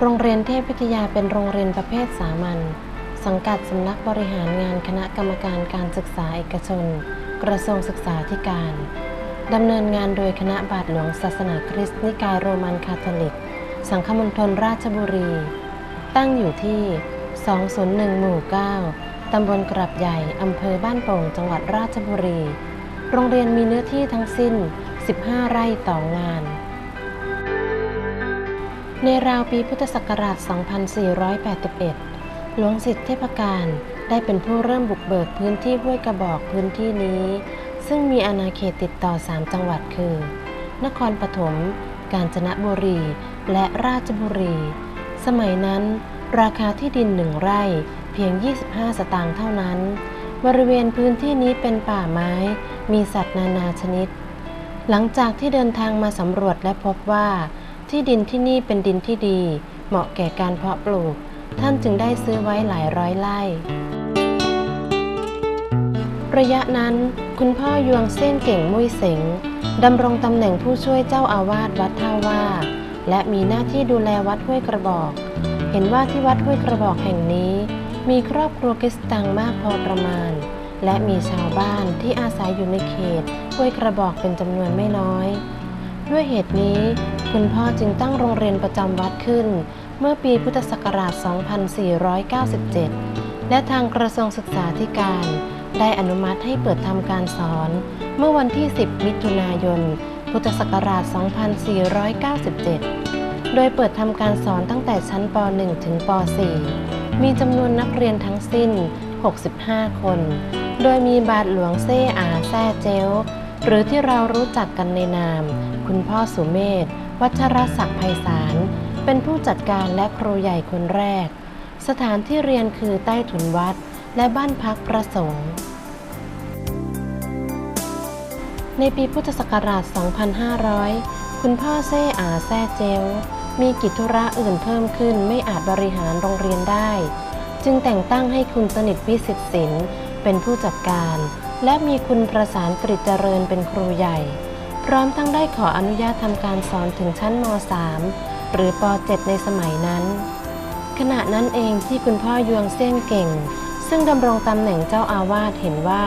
โรงเรียนเทพวิทยาเป็นโรงเรียนประเภทสามัญสังกัดสำนักบริหารงานคณะกรรมการการศึกษาเอกชน กระทรวงศึกษาธิการดำเนินงานโดยคณะบาทหลวงศาสนาคริสต์นิกายโรมันคาทอลิก สังฆมณฑลราชบุรี ตั้งอยู่ที่ 201 หมู่ 9 ตำบลกรับใหญ่ อำเภอบ้านโป่ง จังหวัดราชบุรี โรงเรียนมีเนื้อที่ทั้งสิ้น 15 ไร่ต่องาน ในราวปีพุทธศักราช 2481 หลวงสิทธิเทพการได้เป็นผู้เริ่มบุกเบิกพื้นที่ห้วยกระบอกพื้นที่นี้ ซึ่งมีอาณาเขตติดต่อ 3 จังหวัดคือ นครปฐม กาญจนบุรี และราชบุรี สมัยนั้น ราคาที่ดินหนึ่งไร่เพียง 25 สตางค์เท่านั้น บริเวณพื้นที่นี้เป็นป่าไม้ มีสัตว์นานาชนิด หลังจากที่เดินทางมาสำรวจและพบว่า ที่ดินที่นี่เป็นดินที่ดี เหมาะแก่การเพาะปลูก ท่านจึงได้ซื้อไว้หลายร้อยไร่ ระยะนั้นคุณพ่อยวงเส้นเก่งมุ้ยเสงดำรงตำแหน่งผู้ช่วยเจ้าอาวาสวัดท่าว่า และมีหน้าที่ดูแลวัดห้วยกระบอก เห็นว่าที่วัดห้วยกระบอกแห่งนี้ มีครอบครัวคริสตังมากพอประมาณ และมีชาวบ้านที่อาศัยอยู่ในเขตห้วยกระบอกเป็นจำนวนไม่น้อย ด้วยเหตุนี้คุณพ่อจึงตั้งโรงเรียนประจำวัดขึ้น เมื่อปีพุทธศักราช 2497 และทางกระทรวงศึกษาธิการ ได้อนุมัติให้เปิดทำการสอน เมื่อวันที่ 10 มิถุนายน พุทธศักราช 2497 โดยเปิดทำการสอนตั้งแต่ชั้นป .1 ถึงป .4 มีจำนวนนักเรียนทั้งสิ้น 65 คน โดยมีบาทหลวงเซ่อาแซ่เจว หรือที่เรารู้จักกันในนาม คุณพ่อสุเมธวัชรศักดิ์ไพศาล เป็นผู้จัดการและครูใหญ่คนแรก สถานที่เรียนคือใต้ถุนวัด และบ้านพักประสงค์ ในปีพุทธศักราช 2500 คุณพ่อเซ่อาแซ่เจวมีกิจธุระอื่นเพิ่มขึ้นไม่อาจบริหารโรงเรียนได้ จึงแต่งตั้งให้คุณสนิทวิสิตศิลป์เป็นผู้จัดการ และมีคุณประสานกริจเจริญเป็นครูใหญ่ พร้อมทั้งได้ขออนุญาตทำการสอนถึงชั้นม .3 หรือป .7 ในสมัยนั้น ขณะนั้นเองที่คุณพ่อยวงเส้นเก่ง ซึ่งดำรงตำแหน่งเจ้าอาวาสเห็นว่า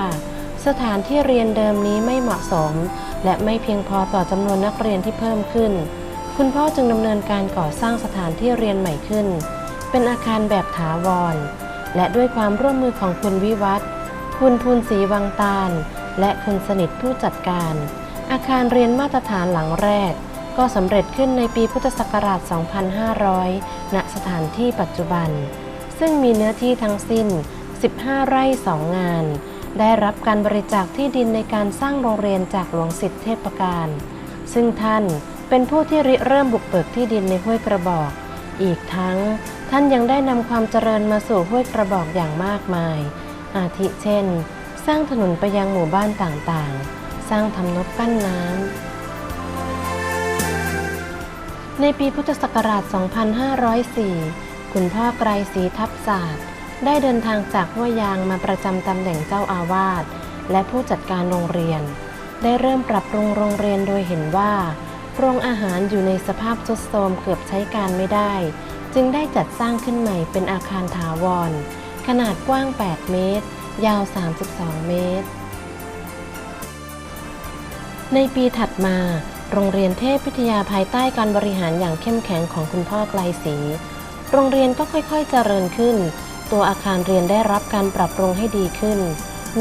สถานที่เรียนเดิมนี้ไม่เหมาะสม และไม่เพียงพอต่อจำนวนนักเรียนที่เพิ่มขึ้น คุณพ่อจึงดำเนินการก่อสร้างสถานที่เรียนใหม่ขึ้น เป็นอาคารแบบถาวร และด้วยความร่วมมือของคุณวิวัฒน์ คุณทูลศรีวังตาล และคุณสนิทผู้จัดการ อาคารเรียนมาตรฐานหลังแรก ก็สำเร็จขึ้นในปีพุทธศักราช 2500 ณ สถานที่ปัจจุบัน ซึ่งมีเนื้อที่ทั้งสิ้น 15 ไร่ 2 งาน ได้รับการบริจาคที่ดินในการสร้างโรงเรียนจากหลวงสิทธิเทพการ ซึ่งท่านเป็นผู้ที่ริเริ่มบุกเบิกที่ดินในห้วยกระบอก อีกทั้งท่านยังได้นำความเจริญมาสู่ห้วยกระบอกอย่างมากมาย อาทิเช่น สร้างถนนไปยังหมู่บ้านต่างๆ สร้างทำนบกั้นน้ำ ในปีพุทธศักราช 2504 คุณพ่อไกรศรีทับศาสตร์ ได้เดินทางจากห้วยยางมาประจำตำแหน่งเจ้าอาวาสและผู้จัดการโรงเรียน ได้เริ่มปรับปรุงโรงเรียนโดยเห็นว่าโรงอาหารอยู่ในสภาพทรุดโทรมเกือบใช้การไม่ได้ จึงได้จัดสร้างขึ้นใหม่เป็นอาคารถาวร ขนาดกว้าง 8 เมตร ยาว 32 เมตร ในปีถัดมา โรงเรียนเทพพิทยาภายใต้การบริหารอย่างเข้มแข็งของคุณพ่อไกลศรีโรงเรียนก็ค่อยๆเจริญขึ้น ตัวอาคารเรียนได้รับการปรับปรุงให้ดีขึ้น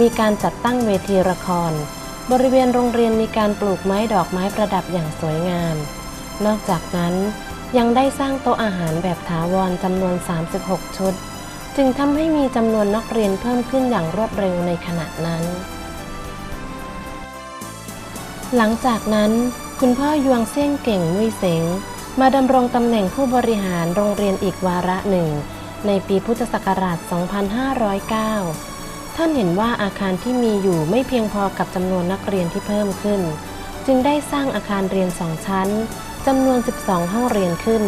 มีการจัดตั้งเวทีละคร บริเวณโรงเรียนมีการปลูกไม้ดอกไม้ประดับอย่างสวยงาม นอกจากนั้นยังได้สร้างโต๊ะอาหารแบบถาวรจำนวน 36 ชุด จึงทำให้มีจำนวนนักเรียนเพิ่มขึ้นอย่างรวดเร็วในขณะนั้น หลังจากนั้น คุณพ่อยวงเส้ยงเก่งมุ้ยเสงมาดำรงตำแหน่งผู้บริหารโรงเรียนอีกวาระหนึ่ง ในปีพุทธศักราช 2509 ท่านเห็นว่าอาคารที่มีอยู่ไม่เพียงพอกับจำนวนนักเรียนที่เพิ่มขึ้น จึงได้สร้างอาคารเรียนสองชั้นจำนวน 12 ห้องเรียนขึ้น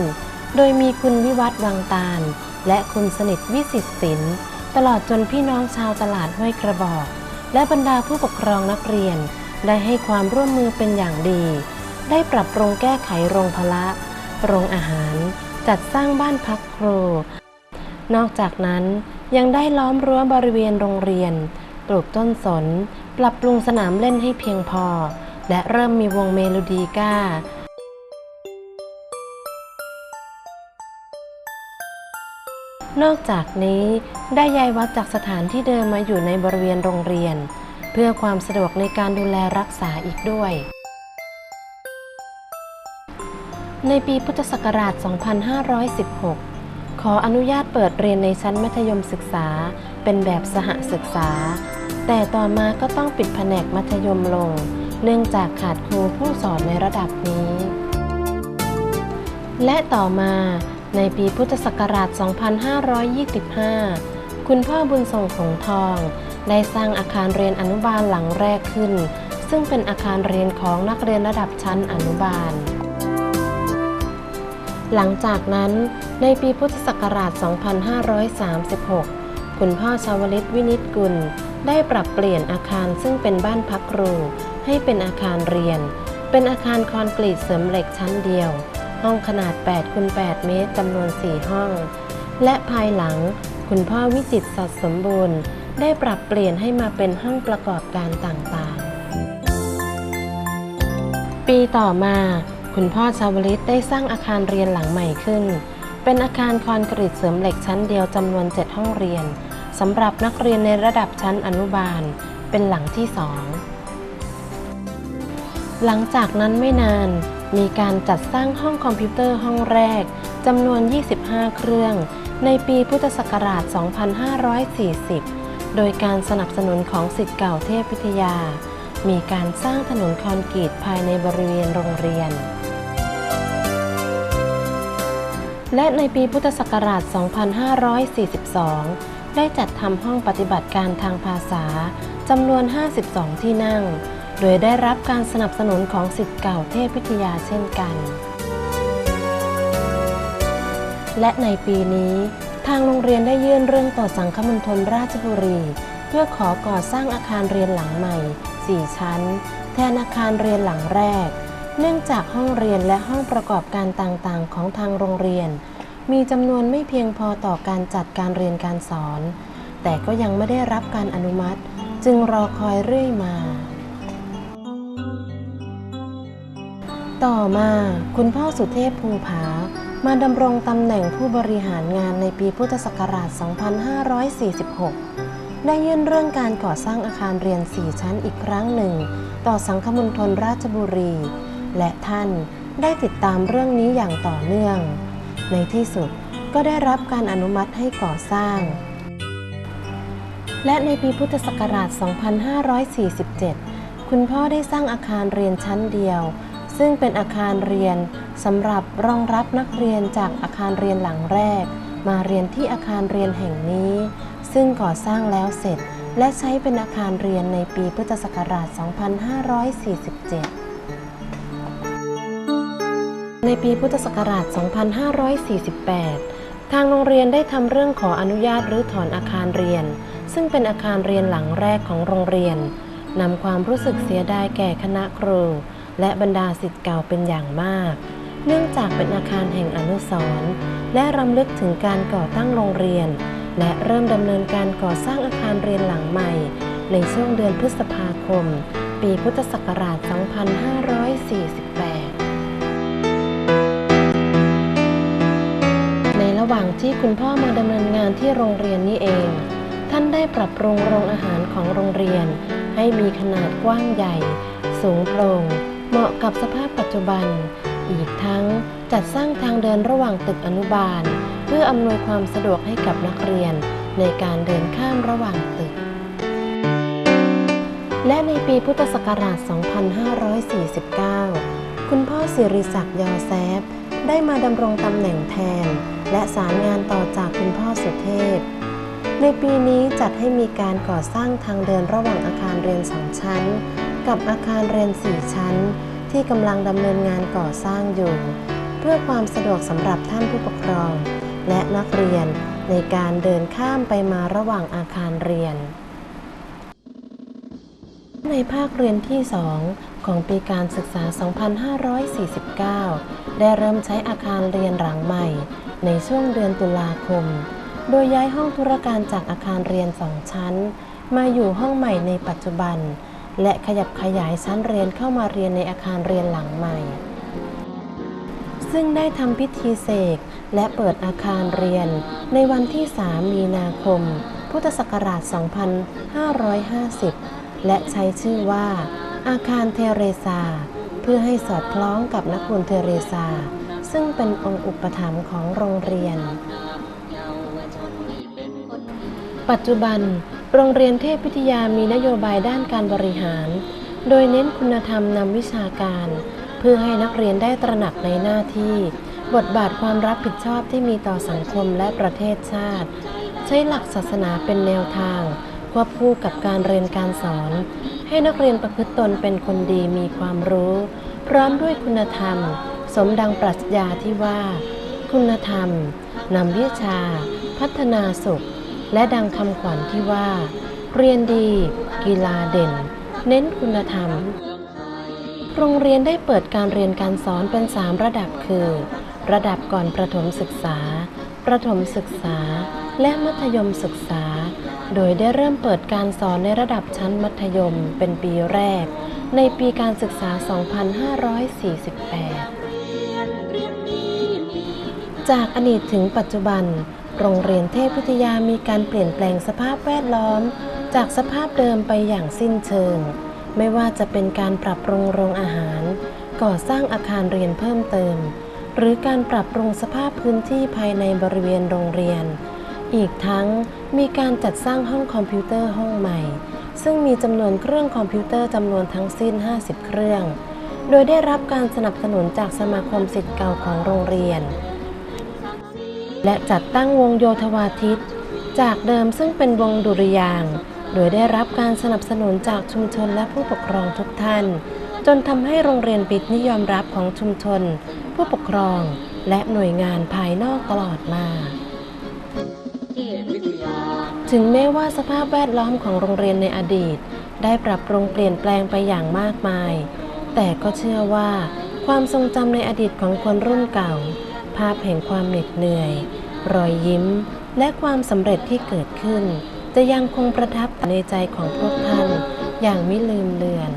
โดยมีคุณวิวัฒน์วังตาล และคุณสนิทวิสิตศิลป์ตลอดจนพี่น้องชาวตลาดห้วยกระบอก และบรรดาผู้ปกครองนักเรียน ได้ให้ความร่วมมือเป็นอย่างดี ได้ปรับปรุงแก้ไขโรงพละ โรงอาหาร จัดสร้างบ้านพักครู นอกจากนั้นยังได้ล้อมรั้วบริเวณโรงเรียน ปลูกต้นสน ปรับปรุงสนามเล่นให้เพียงพอ และเริ่มมีวงเมโลดีก้า นอกจากนี้ได้ย้ายวัดจากสถานที่เดิมมาอยู่ในบริเวณโรงเรียน เพื่อความสะดวกในการดูแลรักษาอีกด้วย ในปีพุทธศักราช 2516 ขออนุญาตเปิดเรียนในชั้นมัธยมศึกษา เป็นแบบสหศึกษา แต่ต่อมาก็ต้องปิดแผนกมัธยมลง เนื่องจากขาดครูผู้สอนในระดับนี้ และต่อมา ในปีพุทธศักราช 2525 คุณพ่อบุญส่งของทอง ได้สร้างอาคารเรียนอนุบาลหลังแรกขึ้น ซึ่งเป็นอาคารเรียนของนักเรียนระดับชั้นอนุบาล หลังจากนั้นในปีพุทธศักราช 2536 คุณพ่อชาวลิตวินิตกุล ได้ปรับเปลี่ยนอาคารซึ่งเป็นบ้านพักครู ให้เป็นอาคารเรียน เป็นอาคารคอนกรีตเสริมเหล็กชั้นเดียว ห้องขนาด8คูณ8เมตรจำนวน 4 ห้อง และภายหลังคุณพ่อวิจิตสัตสมบูรณ์ ได้ปรับเปลี่ยนให้มาเป็นห้องประกอบการต่างๆ ปีต่อมา คุณพ่อชาวลิตได้สร้างอาคารเรียนหลังใหม่ขึ้น เป็นอาคารคอนกรีตเสริมเหล็กชั้นเดียวจำนวน 7 ห้องเรียนสำหรับนักเรียนในระดับชั้นอนุบาล เป็นหลังที่สองหลังจากนั้นไม่นาน มีการจัดสร้างห้องคอมพิวเตอร์ห้องแรกจำนวน 25 เครื่อง ในปีพุทธศักราช 2540 โดยการสนับสนุนของสิทธิ์เก่าเทพวิทยา มีการสร้างถนนคอนกรีตภายในบริเวณโรงเรียน และในปีพุทธศักราช 2542 ได้จัดทำห้องปฏิบัติการทางภาษาจำนวน 52 ที่นั่ง โดยได้รับการสนับสนุนของสิทธิ์เก่าเทพวิทยาเช่นกัน และในปีนี้ ทางโรงเรียนได้ยื่นเรื่องต่อสังคมณฑลราชบุรี เพื่อขอก่อสร้างอาคารเรียนหลังใหม่ 4 ชั้น แทนอาคารเรียนหลังแรก เนื่องจากห้องเรียนและห้องประกอบการต่างๆ ของทางโรงเรียน มีจำนวนไม่เพียงพอต่อการจัดการเรียนการสอน แต่ก็ยังไม่ได้รับการอนุมัติ จึงรอคอยเรื่อยมา ต่อมาคุณพ่อสุเทพภูผา มาดำรงตำแหน่งผู้บริหารงานในปีพุทธศักราช 2546 ได้ยื่นเรื่องการก่อสร้างอาคารเรียน 4 ชั้นอีกครั้งหนึ่ง ต่อสังคมณฑลราชบุรี และท่านได้ติดตามเรื่องนี้อย่างต่อเนื่อง ในที่สุดก็ได้รับการอนุมัติให้ก่อสร้าง และในปีพุทธศักราช 2547 คุณพ่อได้สร้างอาคารเรียนชั้นเดียว ซึ่งเป็นอาคารเรียนสำหรับรองรับนักเรียนจากอาคารเรียนหลังแรก มาเรียนที่อาคารเรียนแห่งนี้ ซึ่งก่อสร้างแล้วเสร็จ และใช้เป็นอาคารเรียนในปีพุทธศักราช 2547ในปีพุทธศักราช 2548 ทางโรงเรียนได้ทำเรื่องขออนุญาตรื้อถอนอาคารเรียน ซึ่งเป็นอาคารเรียนหลังแรกของโรงเรียน นำความรู้สึกเสียดายแก่คณะครู และบรรดาศิษย์เก่าเป็นอย่างมาก เนื่องจากเป็นอาคารแห่งอนุสรณ์และรำลึกถึงการก่อตั้งโรงเรียน และเริ่มดำเนินการก่อสร้างอาคารเรียนหลังใหม่ ในช่วงเดือนพฤษภาคม ปีพุทธศักราช 2548ในระหว่างที่คุณพ่อมาดำเนินงานที่โรงเรียนนี้เอง ท่านได้ปรับปรุงโรงอาหารของโรงเรียน ให้มีขนาดกว้างใหญ่ สูงโปร่ง เหมาะกับสภาพปัจจุบัน อีกทั้งจัดสร้างทางเดินระหว่างตึกอนุบาล เพื่ออำนวยความสะดวกให้กับนักเรียนในการเดินข้ามระหว่างตึก และในปีพุทธศักราช 2549 คุณพ่อสิริศักดิ์ยอแซฟได้มาดำรงตำแหน่งแทน และสารงานต่อจากคุณพ่อสุเทพ ในปีนี้จัดให้มีการก่อสร้างทางเดินระหว่างอาคารเรียนสองชั้น กับอาคารเรียนสี่ชั้น ที่กำลังดำเนินงานก่อสร้างอยู่ เพื่อความสะดวกสำหรับท่านผู้ปกครอง และนักเรียนในการเดินข้ามไปมาระหว่างอาคารเรียน ในภาคเรียนที่ 2 ของปีการศึกษา 2549 ได้เริ่มใช้อาคารเรียนหลังใหม่ ในช่วงเดือนตุลาคม โดยย้ายห้องธุรการจากอาคารเรียนสองชั้น มาอยู่ห้องใหม่ในปัจจุบัน และขยับขยายชั้นเรียนเข้ามาเรียนในอาคารเรียนหลังใหม่ ซึ่งได้ทำพิธีเสกและเปิดอาคารเรียนในวันที่ 3 มีนาคม พุทธศักราช 2550 และใช้ชื่อว่า อาคารเทเรซา เพื่อให้สอดคล้องกับนักบุญเทเรซา ซึ่งเป็นองค์อุปถัมภ์ของโรงเรียน ปัจจุบัน โรงเรียนเทพวิทยามีนโยบายด้านการบริหาร โดยเน้นคุณธรรมนำวิชาการ เพื่อให้นักเรียนได้ตระหนักในหน้าที่ บทบาทความรับผิดชอบที่มีต่อสังคมและประเทศชาติ ใช้หลักศาสนาเป็นแนวทาง ควบคู่กับการเรียนการสอน ให้นักเรียนประพฤติตนเป็นคนดีมีความรู้ พร้อมด้วยคุณธรรม สมดังปรัชญาที่ว่า คุณธรรมนำวิชา พัฒนาสุข และดังคำขวัญที่ว่า เรียนดี กีฬาเด่น เน้นคุณธรรม โรงเรียนได้เปิดการเรียนการสอนเป็น 3 ระดับคือ ระดับก่อนประถมศึกษา ประถมศึกษา และมัธยมศึกษา โดยได้เริ่มเปิดการสอนในระดับชั้นมัธยมเป็นปีแรก ในปีการศึกษา 2548จากอดีตถึงปัจจุบัน โรงเรียนเทพวิทยามีการเปลี่ยนแปลงสภาพแวดล้อม จากสภาพเดิมไปอย่างสิ้นเชิง ไม่ว่าจะเป็นการปรับปรุงโรงอาหาร ก่อสร้างอาคารเรียนเพิ่มเติม หรือการปรับปรุงสภาพพื้นที่ภายในบริเวณโรงเรียน อีกทั้งมีการจัดสร้างห้องคอมพิวเตอร์ห้องใหม่ ซึ่งมีจำนวนเครื่องคอมพิวเตอร์จำนวนทั้งสิ้น 50 เครื่อง โดยได้รับการสนับสนุนจากสมาคมสิทธิ์เก่าของโรงเรียน และจัดตั้งวงโยธวาทิต จากเดิมซึ่งเป็นวงดุริยาง โดยได้รับการสนับสนุนจากชุมชนและผู้ปกครองทุกท่าน จนทำให้โรงเรียนปิดนิยอมรับของชุมชน ผู้ปกครองและหน่วยงานภายนอกตลอดมา ถึงแม้ว่าสภาพแวดล้อมของโรงเรียนในอดีต ได้ปรับปรุงเปลี่ยนแปลงไปอย่างมากมาย แต่ก็เชื่อว่าความทรงจำในอดีตของคนรุ่นเก่า ภาพแห่งความเหน็ดเหนื่อย รอยยิ้ม และความสำเร็จที่เกิดขึ้น จะยังคงประทับในใจของพวกท่านอย่างไม่ลืมเลือน